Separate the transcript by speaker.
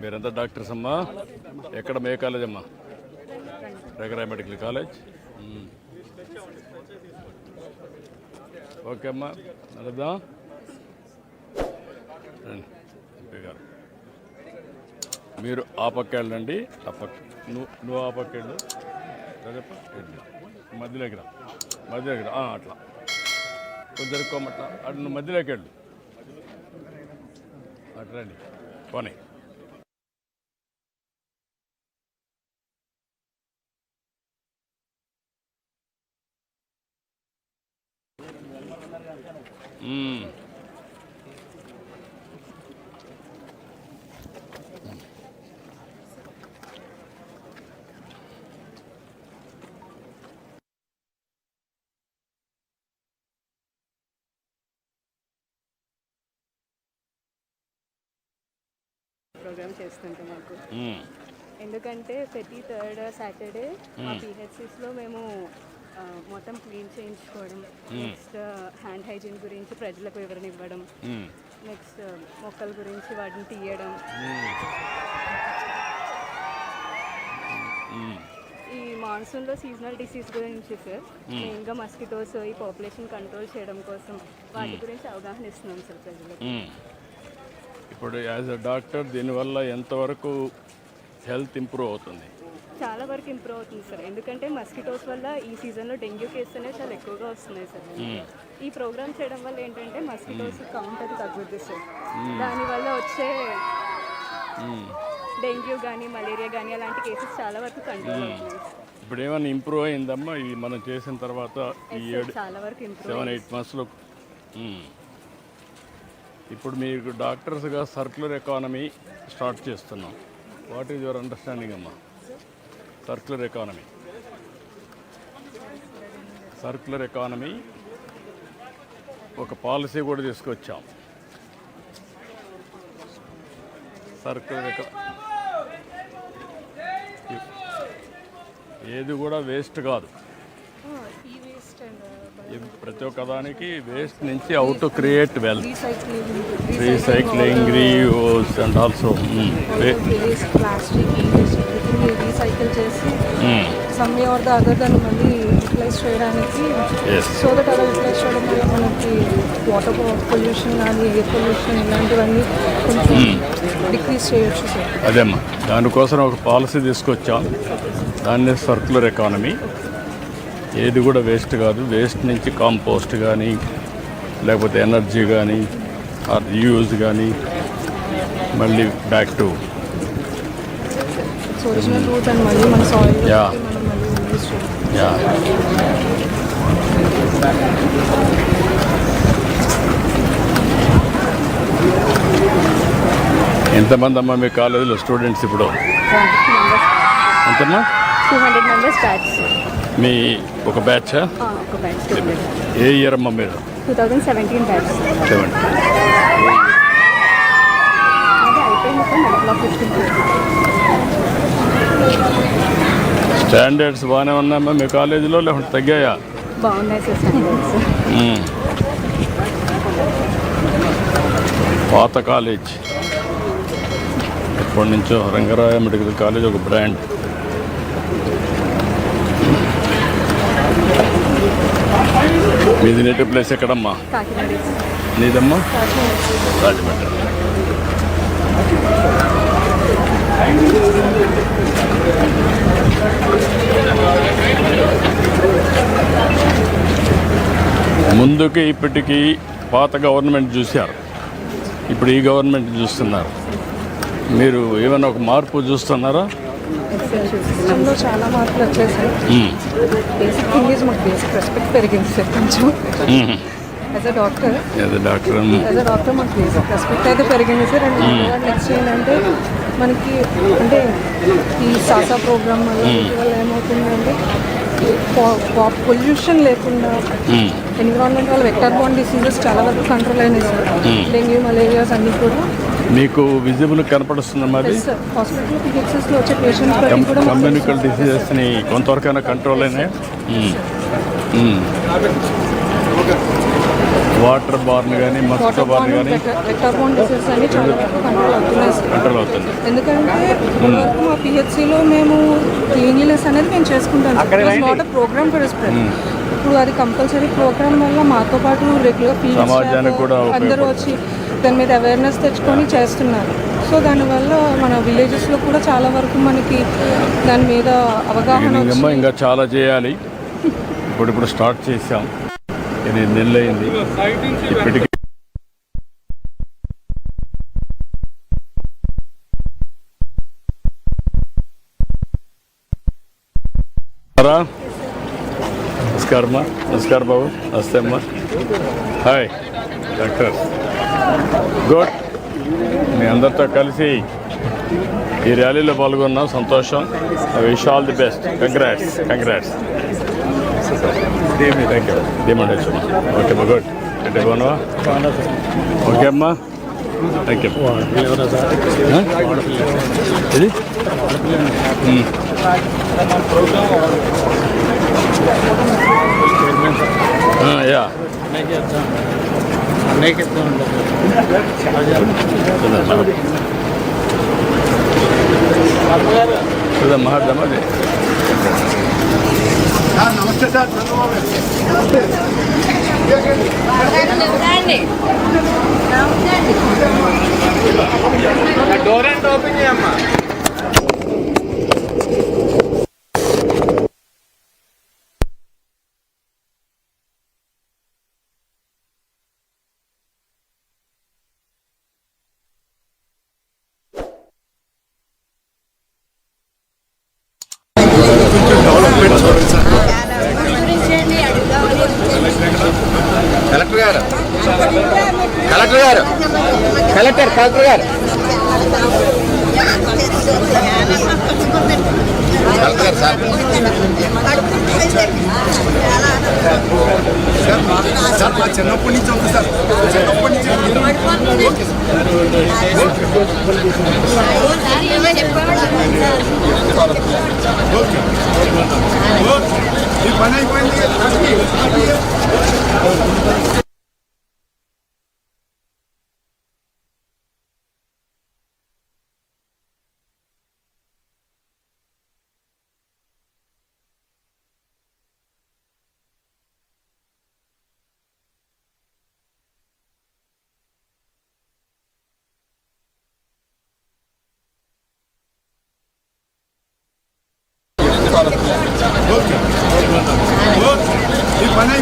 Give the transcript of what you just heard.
Speaker 1: మీరంతా డాక్టర్స్ అమ్మా. ఎక్కడ మే కాలేజ్ అమ్మా? రెగరా మెడికల్ కాలేజ్? ఓకే అమ్మా. నడుద్దాం. ఎంపీ గారు. మీరు ఆ పక్క వెళ్ళండి ఆ పక్క నువ్వు నువ్వు ఆ పక్క వెళ్ళు మధ్యలోకి రా. మధ్యలోకి రా. అట్లా. కొంచెం అట్లా అటు నువ్వు మధ్యలోకి వెళ్ళు. అట్లా రండి. పోనీ.
Speaker 2: ప్రోగ్రామ్ చేస్తుంటాం మాకు. ఎందుకంటే ప్రతి థర్డ్ సాటర్డే మా పిహెచ్సిస్లో మేము మొత్తం క్లీన్ చేయించుకోవడం నెక్స్ట్ హ్యాండ్ హైజీన్ గురించి ప్రజలకు వివరణ ఇవ్వడం. నెక్స్ట్ మొక్కల గురించి వాటిని తీయడం. ఈ మాన్సూన్లో సీజనల్ డిసీజ్ గురించి సార్ మెయిన్గా మస్కిటోస్ ఈ పాపులేషన్ కంట్రోల్ చేయడం కోసం వాటి గురించి అవగాహన ఇస్తున్నాం సార్ ప్రజలకు.
Speaker 1: ఇప్పుడు యాజ్ అ డాక్టర్ దీనివల్ల ఎంతవరకు హెల్త్ ఇంప్రూవ్ అవుతుంది?
Speaker 2: చాలా వరకు ఇంప్రూవ్ అవుతుంది సార్. ఎందుకంటే మస్కిటోస్ వల్ల ఈ సీజన్లో డెంగ్యూ కేసు అనేవి చాలా ఎక్కువగా వస్తున్నాయి సార్. ఈ ప్రోగ్రామ్ చేయడం వల్ల ఏంటంటే మస్కిటోస్ కౌంట్ అది తగ్గుద్ది సార్. దానివల్ల వచ్చే. డెంగ్యూ కానీ మలేరియా కానీ అలాంటి కేసెస్ చాలా వరకు కంట్రోల్ అవుతున్నాయి
Speaker 1: ఇప్పుడు ఏమైనా ఇంప్రూవ్ అయిందమ్మా? ఈ మనం చేసిన తర్వాత ఈ ఏడు
Speaker 2: చాలా వరకు ఇంప్రూవ్
Speaker 1: సెవెన్ ఎయిట్ మంత్స్లో ఇప్పుడు మీకు డాక్టర్స్గా సర్క్యులర్ ఎకానమీ స్టార్ట్ చేస్తున్నాం. వాట్ ఈజ్ యువర్ అండర్స్టాండింగ్ అమ్మా? సర్క్యులర్ ఎకానమీ సర్క్యులర్ ఎకానమీ ఒక పాలసీ కూడా తీసుకొచ్చాం. సర్క్యులర్ ఎకా ఏది కూడా వేస్ట్ కాదు. ఇది ప్రతి ఒక్క దానికి వేస్ట్ నుంచి out to create wealth
Speaker 2: recycling
Speaker 1: reuse and also
Speaker 3: plastic వీటిని రీసైకిల్ చేసి సమ్ ఆర్ ద అదర్ దాన్ని మళ్ళీ యూటిలైజ్ చేయడానికి సో దట్ అలా యూటిలైజ్ చేయడం వల్ల మనకి వాటర్ పొల్యూషన్ కానీ ఎయిర్ పొల్యూషన్ ఇలాంటివన్నీ కొంచెం డిక్రీజ్ చేయొచ్చు సార్.
Speaker 1: అదేమ్మా దానికోసం ఒక పాలసీ తీసుకొచ్చాం. దాన్ని సర్క్యులర్ ఎకానమీ ఏది కూడా వేస్ట్ కాదు. వేస్ట్ నుంచి కాంపోస్ట్ కానీ లేకపోతే ఎనర్జీ కానీ ఆర్ యూజ్ కానీ మళ్ళీ బ్యాక్ టు
Speaker 3: మళ్ళీ మన
Speaker 1: Yeah. ఎంతమంది అమ్మా మీ కాలేజీలో స్టూడెంట్స్ ఇప్పుడు? ఎంతమ్మా?
Speaker 2: టూ హండ్రెడ్ మెంబర్స్ బ్యాచ్
Speaker 1: మీ ఒక బ్యాచ్
Speaker 2: ఒక బ్యాచ్
Speaker 1: ఏ ఇయర్ అమ్మా మీరు?
Speaker 2: టూ థౌజండ్ సెవెంటీన్ బ్యాచ్ అది అయిపోయింది సార్ మెడికల్ ఫిఫ్టీన్
Speaker 1: స్టాండర్డ్స్ బాగానే ఉన్నాయమ్మా. మీ కాలేజీలో లేకుంటే తగ్గాయా. పాత కాలేజ్. ఎప్పటి నుంచో రంగరాయ మెడికల్ కాలేజ్ ఒక బ్రాండ్. మీది నేటివ్ ప్లేస్ ఎక్కడమ్మా? నీదమ్మా? రాజమండ్రి. ముందుకి ఇప్పటికీ పాత గవర్నమెంట్ చూశారు. ఇప్పుడు ఈ గవర్నమెంట్ చూస్తున్నారు. మీరు ఏమైనా ఒక మార్పు చూస్తున్నారా?
Speaker 3: సిస్టంలో చాలా మార్పులు వచ్చేసాయి
Speaker 1: మ్మ్.
Speaker 3: బేసిక్ థింగ్ ఈజ్ మాకు బేసిక్ రెస్పెక్ట్ పెరిగింది సార్ కొంచెం.
Speaker 1: మ్మ్.
Speaker 3: యాజ్ అ డాక్టర్
Speaker 1: ఏదో డాక్టర్
Speaker 3: యాజ్ అ డాక్టర్ మాకు బేసిక్ రెస్పెక్ట్ అయితే పెరిగింది సార్. అండ్ నెక్స్ట్ ఏంటంటే మనకి అంటే ఈ సాసా ప్రోగ్రామ్ వల్ల వల్ల ఏమవుతుందంటే పొల్యూషన్ లేకుండా. ఎన్విరాన్మెంట్ వల్ల వెక్టర్ బాండ్ డిసీజెస్ చాలా వరకు కంట్రోల్ అయినాయి సార్. డెంగ్యూ మలేరియాస్ అన్నీ కూడా.
Speaker 1: మీకు విజిబుల్
Speaker 3: కూడా మాకు
Speaker 1: కమ్యూనికల్ డిసీజెస్ని కొంతవరకైనా కంట్రోల్ అయినాయి. వాటర్ బార్న్ కానీ మస్కిటో
Speaker 3: వాటర్
Speaker 1: బార్న్ కానీ
Speaker 3: కంట్రోల్
Speaker 1: అవుతుంది.
Speaker 3: ఎందుకంటే మా పిహెచ్సిలో మేము క్లీన్లీనెస్ అనేది మేము చేసుకుంటాం not a program for spread ఇప్పుడు అది కంపల్సరీ ప్రోగ్రామ్ వల్ల మాతో పాటు రెగ్యులర్
Speaker 1: సమాజానికి కూడా
Speaker 3: అందరూ వచ్చి దాని మీద అవేర్నెస్ తెచ్చుకొని చేస్తున్నారు. సో దానివల్ల మన విలేజెస్లో కూడా చాలా వరకు మనకి దాని మీద అవగాహన
Speaker 1: ఇంకా చాలా చేయాలి. ఇప్పుడు ఇప్పుడు స్టార్ట్ చేసాం ఎనిమిది నెలలు అయింది ఇప్పటికి రా. నమస్కారం అమ్మా నమస్కారం బాబు. నమస్తే అమ్మా. హాయ్. డాక్టర్. గుడ్. మీ అందరితో కలిసి ఈ ర్యాలీలో పాల్గొన్నాం. సంతోషం. Wish all the best. Congrats congrats thank you demand okay అమ్మా గుడ్ అంటే బాగున్నావా ఓకే అమ్మా థ్యాంక్ యూ ఇది ఉమ్. యా చూద్దాం మాట్లాడదామా అది
Speaker 4: నమస్తే sir Chandrababu door and. Open చేయమ్మా. కలెక్టర్ కలెక్టర్ గారు. కలెక్టర్ గారు సార్. సార్ మా చిన్నప్పటి నుంచి ఉంది సార్. చిన్నప్పటి నుంచి ఈ పని అయిపోయింది. बनाई